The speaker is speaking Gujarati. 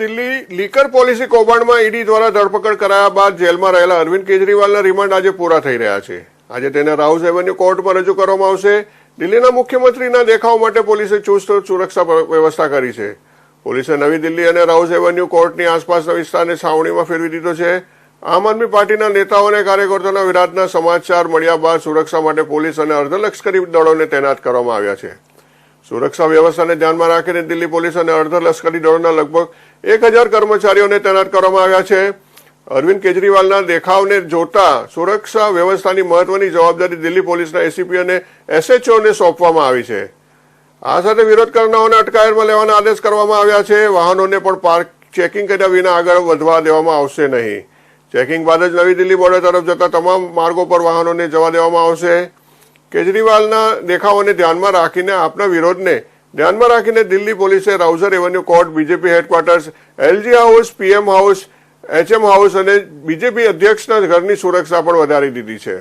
દિલ્હી લીકર પોલિસી કૌભાંડમાં ઈડી દ્વારા ધરપકડ કરાયા બાદ જેલમાં રહેલા અરવિંદ કેજરીવાલના રિમાન્ડ આજે પૂરા થઈ રહ્યા છે. આજે તેને રાઉઝ એવન્યુ કોર્ટમાં રજૂ કરવામાં આવશે. દિલ્હીના મુખ્યમંત્રીના દેખાવ માટે પોલીસે ચુસ્ત સુરક્ષા વ્યવસ્થા કરી છે. પોલીસે નવી દિલ્હી અને રાઉઝ એવન્યુ કોર્ટની આસપાસના વિસ્તારને છાવણીમાં ફેરવી દીધો છે. આમ આદમી પાર્ટીના નેતાઓ અને કાર્યકર્તાઓના વિરાટના સમાચાર મળ્યા બાદ સુરક્ષા માટે પોલીસ અને અર્ધલશ્કરી દળોને તૈનાત કરવામાં આવ્યા છે. સુરક્ષા વ્યવસ્થાને ધ્યાનમાં રાખીને દિલ્હી પોલીસ અને અર્ધલશ્કરી દળોના લગભગ એક હજાર કર્મચારીઓને તૈનાત કરવામાં આવ્યા છે. અરવિંદ કેજરીવાલના દેખાવને જોતા સુરક્ષા વ્યવસ્થાની મહત્વની જવાબદારી દિલ્હી પોલીસના એસીપી અને એસએચઓને સોંપવામાં આવી છે. આ સાથે વિરોધ કરનારાઓને અટકાયતમાં લેવાના આદેશ કરવામાં આવ્યા છે. વાહનોને પણ પાર્ક ચેકિંગ કર્યા વિના આગળ વધવા દેવામાં આવશે નહીં. ચેકિંગ બાદ જ નવી દિલ્હી બોર્ડર તરફ જતા તમામ માર્ગો પર વાહનોને જવા દેવામાં આવશે. કેજરીવાલના દેખાવોને ધ્યાનમાં રાખીને આપના વિરોધને ધ્યાનમાં રાખીને દિલ્હી પોલીસે Rouse Avenue court, BJP headquarters, LG house, PM house, HM house અને બીજેપી અધ્યક્ષના ઘરની સુરક્ષા પણ વધારી દીધી છે.